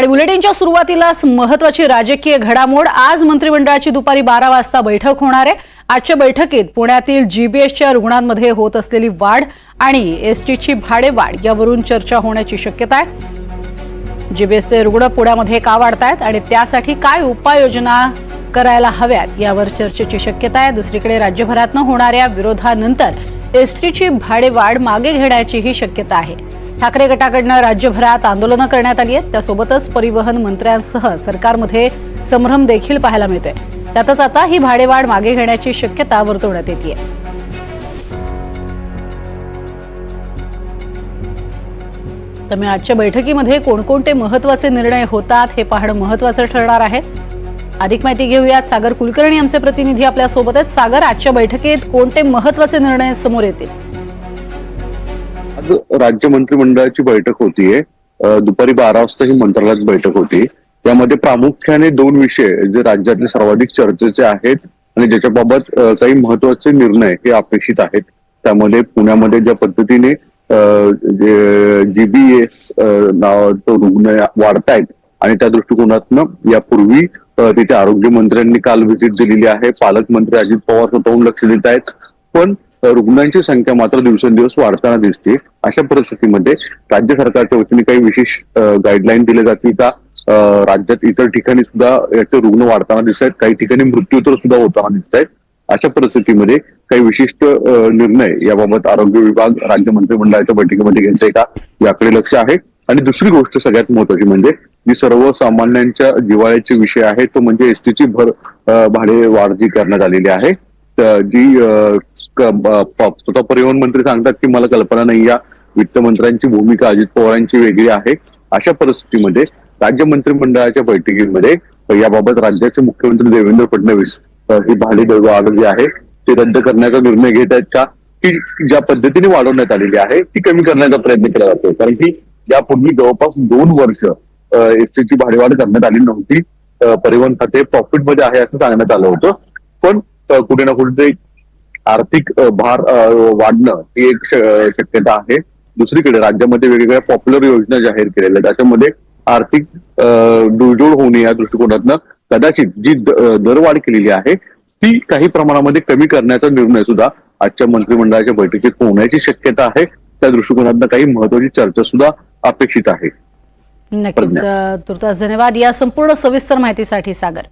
आणि बुलेटिनच्या सुरुवातीलाच महत्वाची राजकीय घडामोड. आज मंत्रिमंडळाची दुपारी बारा वाजता बैठक होणार आहे. आजच्या बैठकीत पुण्यातील जीबीएसच्या रुग्णांमध्ये होत असलेली वाढ आणि एसटीची भाडेवाढ यावरून चर्चा होण्याची शक्यता आहे. जीबीएसचे रुग्ण पुण्यामध्ये का वाढतायत आणि त्यासाठी काय उपाययोजना करायला हव्यात यावर चर्चेची शक्यता आहे. दुसरीकडे राज्यभरातनं होणाऱ्या विरोधानंतर एसटीची भाडेवाढ मागे घेण्याचीही शक्यता आहे. ठाकरे गटाकडनं राज्यभरात आंदोलनं करण्यात आली आहेत. त्यासोबतच परिवहन मंत्र्यांसह सरकारमध्ये संभ्रम देखील पाहायला मिळतोय. त्यातच आता ही भाडेवाढ मागे घेण्याची शक्यता वर्तवण्यात येते त्यामुळे आजच्या बैठकीमध्ये कोणकोणते महत्त्वाचे निर्णय होतात हे पाहणं महत्वाचं ठरणार आहे. अधिक माहिती घेऊयात. सागर कुलकर्णी आमचे प्रतिनिधी आपल्यासोबत आहेत. सागर आजच्या बैठकीत कोणते महत्त्वाचे निर्णय समोर येतील? आज राज्य मंत्रिमंडळाची बैठक होतीये. दुपारी बारा वाजता ही मंत्रालयात बैठक होती. त्यामध्ये प्रामुख्याने दोन विषय जे राज्यातले सर्वाधिक चर्चेचे आहेत आणि ज्याच्याबाबत काही महत्त्वाचे निर्णय हे अपेक्षित आहेत. त्यामध्ये पुण्यामध्ये ज्या पद्धतीने जीबीएस नावाचं रुग्ण वाढतायत आणि त्या दृष्टिकोनातनं यापूर्वी तिथे आरोग्यमंत्र्यांनी काल व्हिजिट दिलेली आहे. पालकमंत्री अजित पवार स्वतःहून लक्ष देत आहेत. पण रुग्णांची संख्या मात्र दिवसेंदिवस वाढताना दिसते. अशा परिस्थितीमध्ये राज्य सरकारच्या वतीने काही विशेष गाईडलाईन दिल्या जातील का? राज्यात इतर ठिकाणी सुद्धा याचे रुग्ण वाढताना दिसत आहेत. काही ठिकाणी मृत्यूतर सुद्धा होताना दिसत आहेत. अशा परिस्थितीमध्ये काही विशिष्ट निर्णय याबाबत आरोग्य विभाग राज्य मंत्रिमंडळाच्या बैठकीमध्ये घ्यायचंय का? याकडे लक्ष आहे. आणि दुसरी गोष्ट सगळ्यात महत्वाची म्हणजे जी सर्वसामान्यांच्या जिव्हाळ्याचे विषय आहे तो म्हणजे एसटीची भर भाडे वाढ जी करण्यात आलेली आहे. जी स्वतः परिवहन मंत्री सांगतात की मला कल्पना नाही या वित्तमंत्र्यांची भूमिका अजित पवारांची वेगळी आहे. अशा परिस्थितीमध्ये राज्य मंत्रिमंडळाच्या बैठकीमध्ये याबाबत राज्याचे मुख्यमंत्री देवेंद्र फडणवीस ही भाडे वाढ जी आहे. ती रद्द करण्याचा निर्णय घेत आहेत का? ती ज्या पद्धतीने वाढवण्यात आलेली आहे ती कमी करण्याचा प्रयत्न केला जातो कारण की यापूर्वी जवळपास दोन वर्ष एसटीची भाडेवाढ करण्यात आली नव्हती. परिवहन खाते प्रॉफिटमध्ये आहे असं सांगण्यात आलं होतं. पण कुठे ना कुठेतरी आर्थिक भार वाढणं ही एक शक्यता आहे. दुसरीकडे राज्यामध्ये वेगवेगळ्या पॉप्युलर योजना जाहीर केलेल्या आहेत. त्याच्यामध्ये आर्थिक अ, डुळजोड होणे या दृष्टिकोनातनं कदाचित जी दरवाढ केलेली आहे ती काही प्रमाणामध्ये कमी करण्याचा निर्णय सुद्धा आजच्या मंत्रिमंडळाच्या बैठकीत होण्याची शक्यता आहे. त्या दृष्टिकोनातनं काही महत्वाची चर्चा सुद्धा अपेक्षित आहे. नक्कीच. तुर्तास धन्यवाद. या संपूर्ण सविस्तर माहितीसाठी सागर.